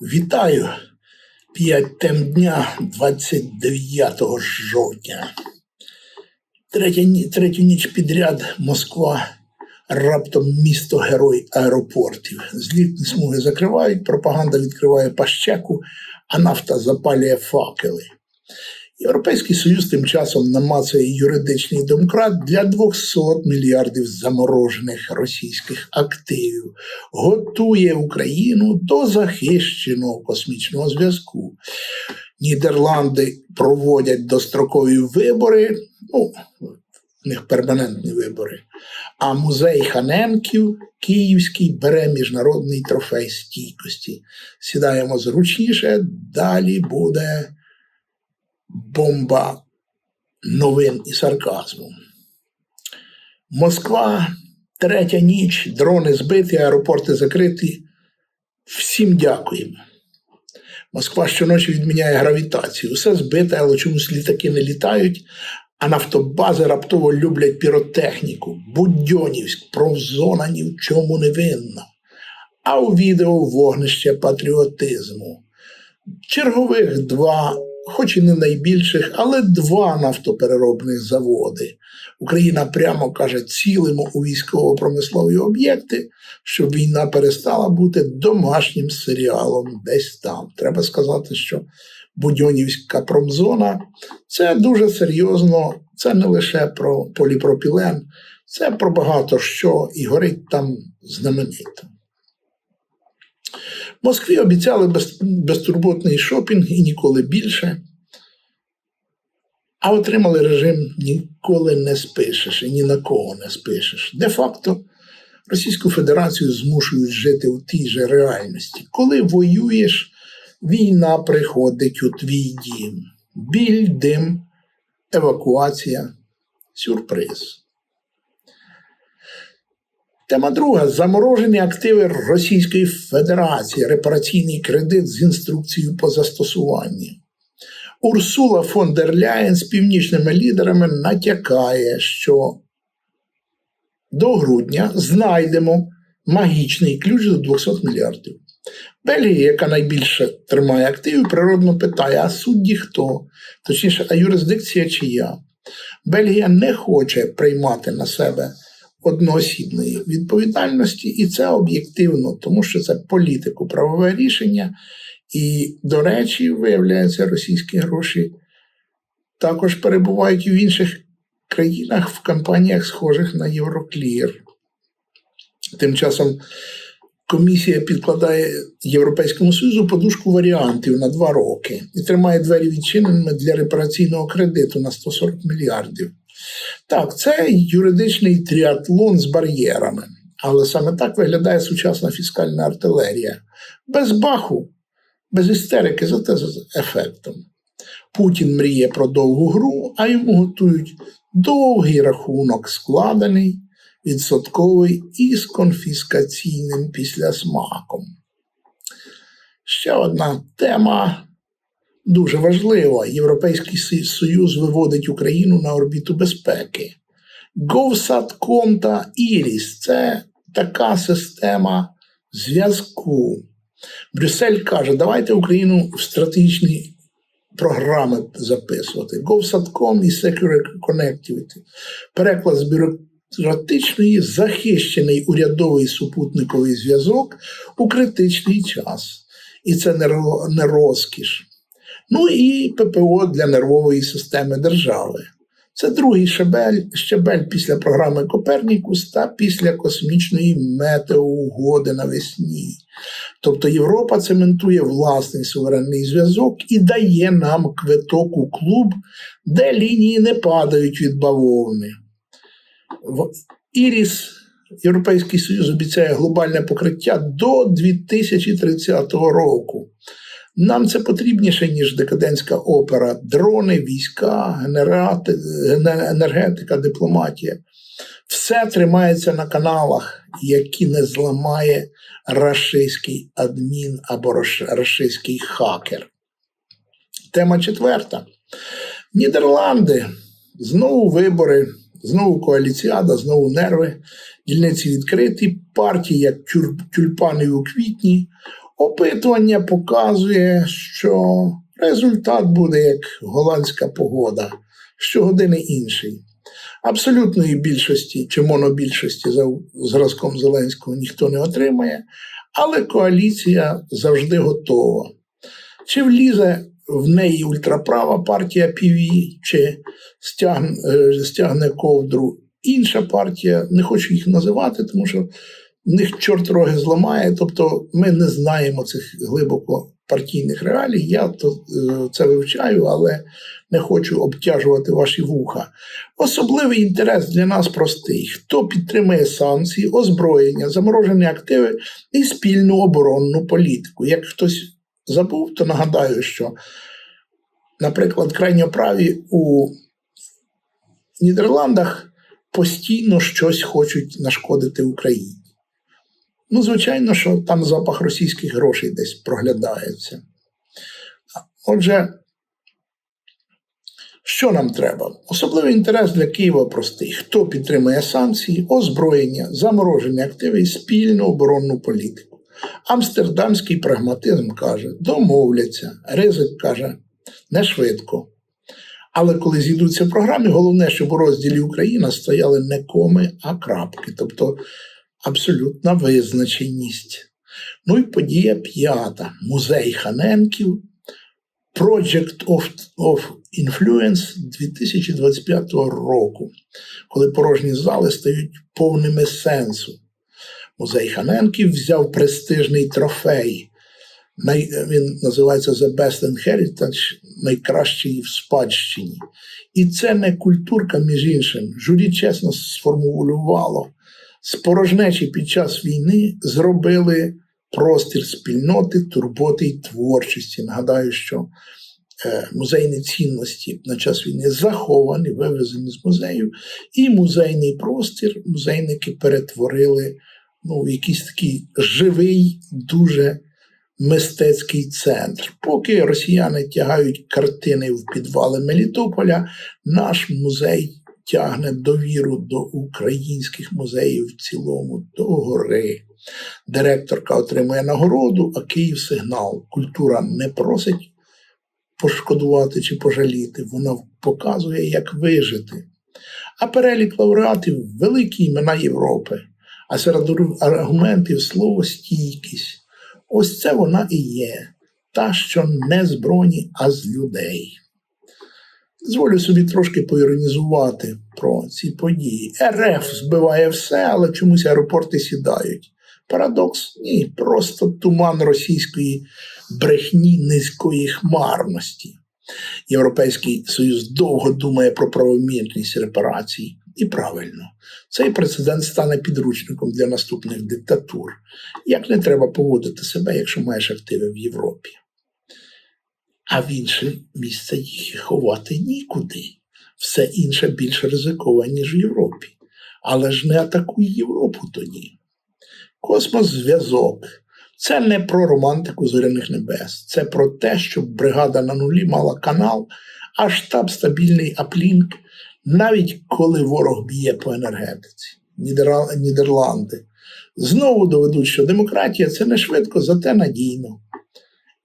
Вітаю! П'ять тем дня 29 жовтня. Третя, третю ніч підряд Москва раптом місто герой аеропортів. Злітні смуги закривають, пропаганда відкриває пащеку, а нафта запалює факели. Європейський Союз тим часом намацує юридичний домкрат для 200 мільярдів заморожених російських активів, готує Україну до захищеного космічного зв'язку. Нідерланди проводять дострокові вибори, ну, в них перманентні вибори. А музей Ханенків Київський бере міжнародний трофей стійкості. Сідаємо зручніше, далі буде бомба новин і сарказму. Москва, третя ніч, дрони збиті, аеропорти закриті. Всім дякуємо. Москва щоночі відміняє гравітацію. Все збите, але чомусь літаки не літають, а нафтобази раптово люблять піротехніку. Будьонівськ, промзона ні в чому не винна. А у відео вогнище патріотизму. Чергових два, хоч і не найбільших, але два нафтопереробних заводи. Україна прямо каже, цілимо у військово-промислові об'єкти, щоб війна перестала бути домашнім серіалом десь там. Треба сказати, що Будьонівська промзона це дуже серйозно, це не лише про поліпропілен, це про багато що і горить там знаменито. Москві обіцяли без, безтурботний шопінг і ніколи більше, а отримали режим ніколи не спишеш і ні на кого не спишеш. Де-факто Російську Федерацію змушують жити у тій же реальності. Коли воюєш, війна приходить у твій дім. Біль, дим, евакуація, сюрприз. Тема друга заморожені активи Російської Федерації, репараційний кредит з інструкцією по застосуванні. Урсула фон дер Ляєн з північними лідерами натякає, що до грудня знайдемо магічний ключ до 200 мільярдів. Бельгія, яка найбільше тримає активів, природно питає: а судді хто? Точніше, а юрисдикція чия? Бельгія не хоче приймати на себе одноосібної відповідальності, і це об'єктивно, тому що це політико-правове рішення. І, до речі, виявляється, російські гроші також перебувають і в інших країнах в компаніях, схожих на Євроклір. Тим часом комісія підкладає Європейському Союзу подушку варіантів на два роки і тримає двері відчиненими для репараційного кредиту на 140 мільярдів. Так, це юридичний тріатлон з бар'єрами, але саме так виглядає сучасна фіскальна артилерія. Без баху, без істерики, зате з ефектом. Путін мріє про довгу гру, а йому готують довгий рахунок, складений, відсотковий і з конфіскаційним післясмаком. Ще одна тема дуже важлива. Європейський Союз виводить Україну на орбіту безпеки. GovSatcom та IRIS – це така система зв'язку. Брюссель каже, давайте Україну в стратегічні програми записувати. GovSatcom і Secure Connectivity. Переклад з бюрократичної захищений урядовий супутниковий зв'язок у критичний час. І це не розкіш. Ну і ППО для нервової системи держави. Це другий щебель, щебель після програми Копернікус та після космічної метеоугоди навесні. Тобто Європа цементує власний суверенний зв'язок і дає нам квиток у клуб, де лінії не падають від бавовни. В Іріс Європейський Союз обіцяє глобальне покриття до 2030 року. Нам це потрібніше, ніж декадентська опера, дрони, війська, генерати, енергетика, дипломатія. Все тримається на каналах, які не зламає рашистський адмін або рашистський хакер. Тема четверта. Нідерланди знову вибори, знову коаліціада, знову нерви, дільниці відкриті, партії, як тюльпани у квітні. Опитування показує, що результат буде як голландська погода, щогодини інший. Абсолютної більшості чи монобільшості за зразком Зеленського ніхто не отримає, але коаліція завжди готова. Чи влізе в неї ультраправа партія ПІВІ, чи стягне, стягне ковдру інша партія, не хочу їх називати, тому що в них чорт роги зламає. Тобто ми не знаємо цих глибоко партійних реалій. Я то, е, це вивчаю, але не хочу обтяжувати ваші вуха. Особливий інтерес для нас простий: хто підтримує санкції, озброєння, заморожені активи і спільну оборонну політику. Як хтось забув, то нагадаю, що, наприклад, крайньоправі у Нідерландах постійно щось хочуть нашкодити Україні. Ну, звичайно, що там запах російських грошей десь проглядається. Отже, що нам треба? Особливий інтерес для Києва простий: хто підтримує санкції, озброєння, заморожені активи і спільну оборонну політику. Амстердамський прагматизм каже: домовляться, ризик каже, не швидко. Але коли зійдуться програми, головне, щоб у розділі Україна стояли не коми, а крапки, тобто абсолютна визначеність. Ну і подія п'ята. Музей Ханенків. Project of, of Influence 2025 року, коли порожні зали стають повними сенсу. Музей Ханенків взяв престижний трофей. Най, він називається The Best Inheritance, найкращий в спадщині. І це не культурка, між іншим. Журі чесно сформулювало. Спорожнечі під час війни зробили простір спільноти, турботи і творчості. Нагадаю, що е, музейні цінності на час війни заховані, вивезені з музею, і музейний простір музейники перетворили ну, в якийсь такий живий, дуже мистецький центр. Поки росіяни тягають картини в підвали Мелітополя, наш музей тягне довіру до українських музеїв в цілому, до гори. Директорка отримує нагороду, а Київ сигнал. Культура не просить пошкодувати чи пожаліти, вона показує, як вижити. А перелік лауреатів великі імена Європи, а серед аргументів слово стійкість. Ось це вона і є, та, що не з броні, а з людей. Дозволю собі трошки поіронізувати про ці події. РФ збиває все, але чомусь аеропорти сідають. Парадокс? Ні, просто туман російської брехні низької хмарності. Європейський Союз довго думає про правомірність репарацій. І правильно, цей прецедент стане підручником для наступних диктатур. Як не треба поводити себе, якщо маєш активи в Європі. А в інше місце їх ховати нікуди. Все інше більш ризиковане, ніж в Європі. Але ж не атакуй Європу тоді. Космос зв'язок. Це не про романтику зоряних небес, це про те, щоб бригада на нулі мала канал, а штаб стабільний аплінк, навіть коли ворог б'є по енергетиці. Нідерланди знову доведуть, що демократія це не швидко, зате надійно.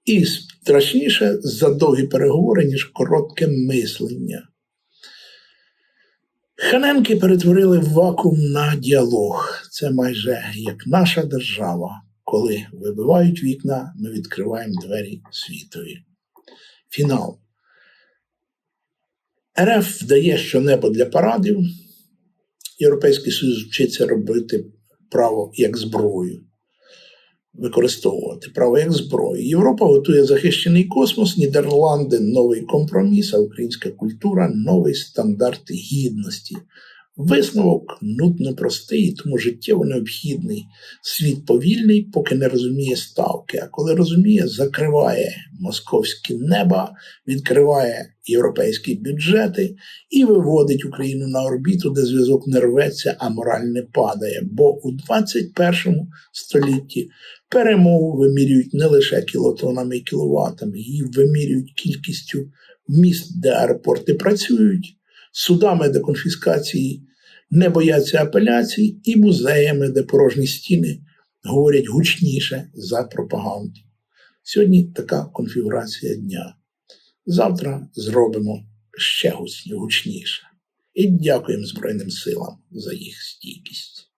І страшніше за довгі переговори, ніж коротке мислення. Ханенки перетворили вакуум на діалог. Це майже як наша держава. Коли вибивають вікна, ми відкриваємо двері світові. Фінал. РФ вдає, що небо для парадів. Європейський Союз вчиться робити право як зброю, використовувати право як зброю. Європа готує захищений космос, Нідерланди новий компроміс, а українська культура новий стандарт гідності. Висновок нудно простий, тому життєво необхідний. Світ повільний, поки не розуміє ставки, а коли розуміє, закриває московські неба, відкриває європейські бюджети і виводить Україну на орбіту, де зв'язок не рветься, а мораль не падає. Бо у 21 столітті перемогу вимірюють не лише кілотонами і кіловатами, її вимірюють кількістю міст, де аеропорти працюють, судами, де конфіскації не бояться апеляцій, і музеями, де порожні стіни говорять гучніше за пропаганду. Сьогодні така конфігурація дня. Завтра зробимо ще гучніше. І дякуємо Збройним силам за їх стійкість.